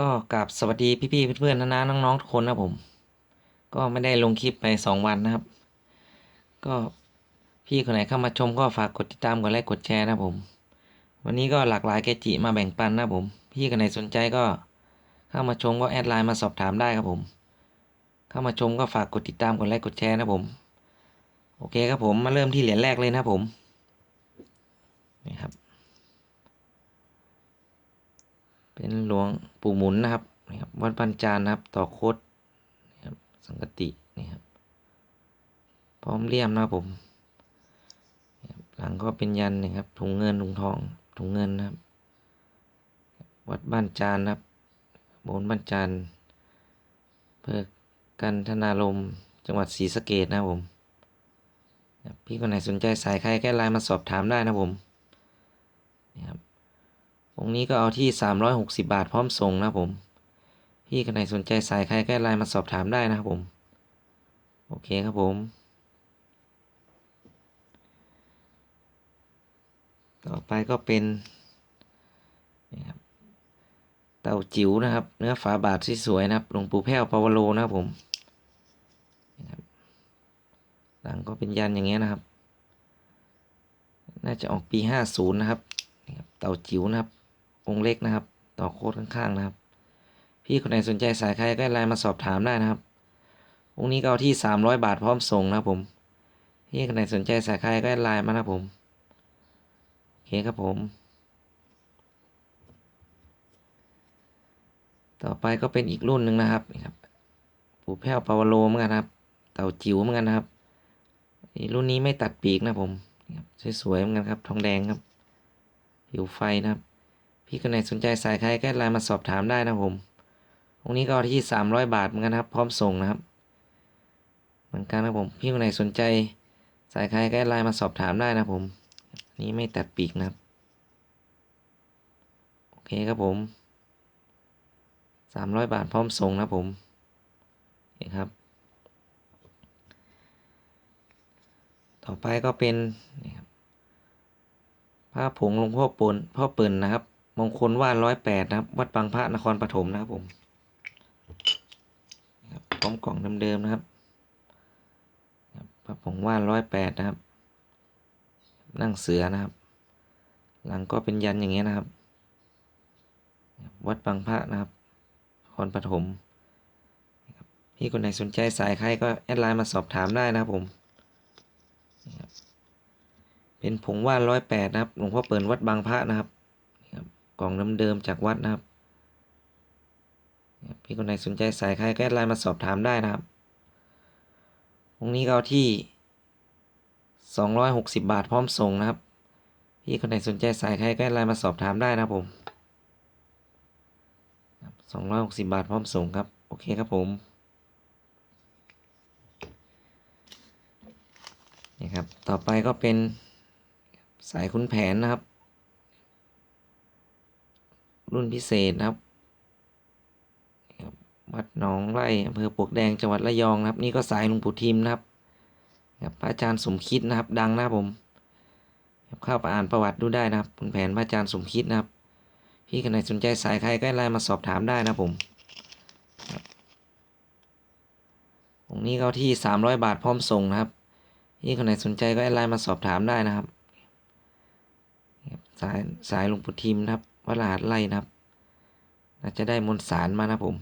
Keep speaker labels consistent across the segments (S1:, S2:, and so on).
S1: ก็กราบสวัสดีพี่ๆเพื่อนๆนะนะน้องๆทุกคนนะผม ก็ไม่ได้ลงคลิปไปสองวันนะครับ ก็พี่คนไหนเข้ามาชมก็ฝากกดติดตามกดไลค์กดแชร์นะผม วันนี้ก็หลากหลายแกจิมาแบ่งปันนะผม พี่คนไหนสนใจก็เข้ามาชมก็แอดไลน์มาสอบถามได้ครับผม เข้ามาชมก็ฝากกดติดตามกดไลค์กดแชร์นะผม โอเคครับผมมาเริ่มที่เหรียญแรกเลยนะผมนี่ครับ เป็นหลวงปู่หมุนนะครับนี่ครับวัดปัญจานนะครับ ต่อโคดนี่ครับสังกตินี่ครับพร้อมเลี่ยมนะครับผม หลังก็เป็นยันนะครับ ถุงเงินถุงทองถุงเงินนะครับ วัดบ้านจานนะครับโบนบ้านจานเพื่อกันธนารมจังหวัดศรีสะเกดนะครับผมพี่คนไหนสนใจสายใครแค่ไลน์มาสอบถามได้นะผมนี่ครับ องค์นี้ก็เอาที่ 360 บาทพร้อมส่งนะผม พี่คนไหนสนใจสายใครก็ไลน์มาสอบถามได้นะครับผม โอเคครับผม ต่อไปก็เป็นนี่ครับเต่าจิ๋วนะครับ เนื้อฝาบาทที่สวยๆนะครับหลวงปู่แพ้วปาวโลนะครับผมนี่ครับหลังก็เป็นยันอย่างเงี้ยนะครับ น่าจะออกปี 50 นะครับนี่ครับเต่าจิ๋วนะครับ องค์เล็กนะครับ ต่อโคตรข้างๆนะครับ พี่คนไหนสนใจสายใครก็ไลน์มาสอบถามได้นะครับ องค์นี้ก็เอาที่ 300 บาทพร้อมส่งนะครับผม พี่คนไหนสนใจสายใครก็ไลน์มานะครับผมโอเคครับผม ต่อไปก็เป็นอีกรุ่นหนึ่งนะครับนี่ครับปูแพ้วปาวโลเหมือนกันครับ เต่าจิ๋วเหมือนกันนะครับรุ่นนี้ไม่ตัดปีกนะผมสวยๆเหมือนกันครับ ทองแดงครับ ผิวไฟนะครับ พี่คนไหนสนใจสายใครก็ไลน์มาสอบถามได้นะผมองนี้ก็ที่สามร้อยบาทเหมือนกันครับ พร้อมส่งนะครับ เหมือนกันนะผม พี่คนไหนสนใจ สายใครก็ไลน์มาสอบถามได้นะผมนนี้ไม่ตัดปีกนะครับ โอเคครับผมสามร้อยบาทพร้อมส่งนะครับผมนี่ครับ ต่อไปก็เป็นนี่ครับพผงลงพ่อปนพ่อเปิ่นนะครับ มงคลว่านร้อยแปดนะครับ วัดบางพระนครปฐมนะครับผมพร้อมกล่องเดิมๆนะครับพระผงว่านร้อยแปดนะครับ นั่งเสือนะครับ หลังก็เป็นยันอย่างเงี้ยนะครับ วัดบางพระนะครับนครปฐมพี่คนไหนสนใจสายใครก็แอดไลน์มาสอบถามได้นะครับผม เป็นผงว่านร้อยแปดนะครับ หลวงพ่อเปิดวัดบางพระนะครับ ครับกล่องเดิมๆจากวัดนะครับ พี่คนไหนสนใจสายใครก็แอดไลน์มาสอบถามได้นะครับองนี้ก็เอาที่สองร้อยหกสิบบาทพร้อมส่งนะครับ พี่คนไหนสนใจสายใครก็แอดไลน์มาสอบถามได้นะครับผมสองร้อยหกสิบบาทพร้อมส่งครับ โอเคครับผมนี่ครับ ต่อไปก็เป็นสายขุนแผนนะครับ รุ่นพิเศษนะครับบวัดหนองไร่อำเภอปวกแดงจังหวัดระยองนะครับ นี่ก็สายหลวงปู่ทิมนะครับพระอาจารย์สมคิดนะครับ ดังนะผมเข้าไปอ่านประวัติดูได้นะครับขุนแผนพระอาจารย์สมคิดนะครับพี่คนไหนสนใจสายใครก็ไลน์มาสอบถามได้นะผมครับองนี้เขาที่สามร้อยบาทพร้อมส่งนะครับพี่คนไหนสนใจก็ไลน์มาสอบถามได้นะครับครับสายสายหลวงปู่ทิมนะครับ วัดรหัสไล่นะครับน่าจะได้มนต์สารมานะผม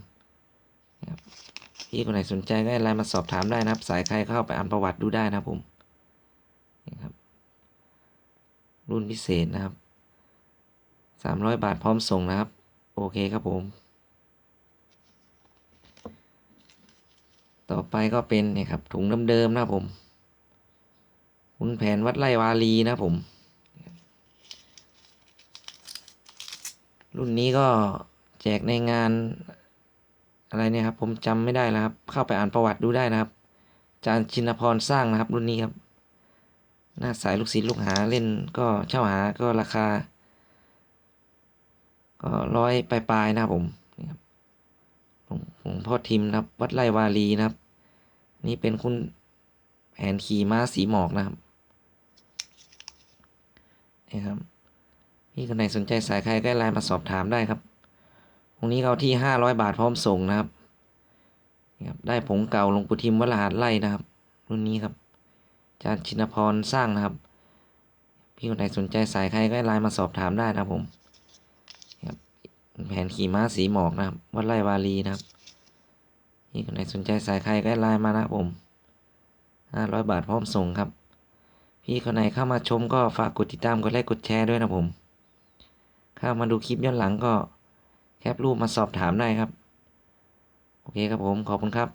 S1: พี่คนไหนสนใจก็ไลน์มาสอบถามได้นะครับ สายใครเข้าไปอ่านประวัติดูได้นะผมนี่ครับรุ่นพิเศษนะครับสามร้อยบาทพร้อมส่งนะครับ โอเคครับผม ต่อไปก็เป็นเนี่ยครับถุงเดิมๆนะผมคุณแผนวัดไร่วาลีนะผม รุ่นนี้ก็แจกในงานอะไรเนี่ยครับ ผมจำไม่ได้แล้วครับ เข้าไปอ่านประวัติดูได้นะครับจารย์ชินพรสร้างนะครับ รุ่นนี้ครับหน้าสายลูกศิษย์ลูกหาเล่นก็เช่าหาก็ราคา ก็ร้อยปลายๆนะครับผมนี่ครับหลวงหลวงพ่อทิมนะครับ วัดไร่วาลีนะครับ นี่เป็นคุณแผนขี่ม้าสีหมอกนะครับนี่ครับ พี่คนไหนสนใจสายใครก็ไลน์มาสอบถามได้ครับองนี้เอาที่ห้าร้อยบาทพร้อมส่งนะครับนี่ครับ ได้ผงเก่าลงปู่ทิมวัดไล่นะครับ รุ่นนี้ครับจารย์ชินพรสร้างนะครับ พี่คนไหนสนใจสายใครก็ไลน์มาสอบถามได้นะครับผมครับแผนขี่ม้าสีหมอกนะครับ วัดไร่วารีนะครับพี่คนไหนสนใจสายใครก็ไลน์มานะผมห้าร้อยบาทพร้อมส่งครับ พี่คนไหนเข้ามาชมก็ฝากกดติดตามกดไลค์กดแชร์ด้วยนะผม เข้ามาดูคลิปย้อนหลังก็แคปรูปมาสอบถามได้ครับ โอเคครับผม ขอบคุณครับ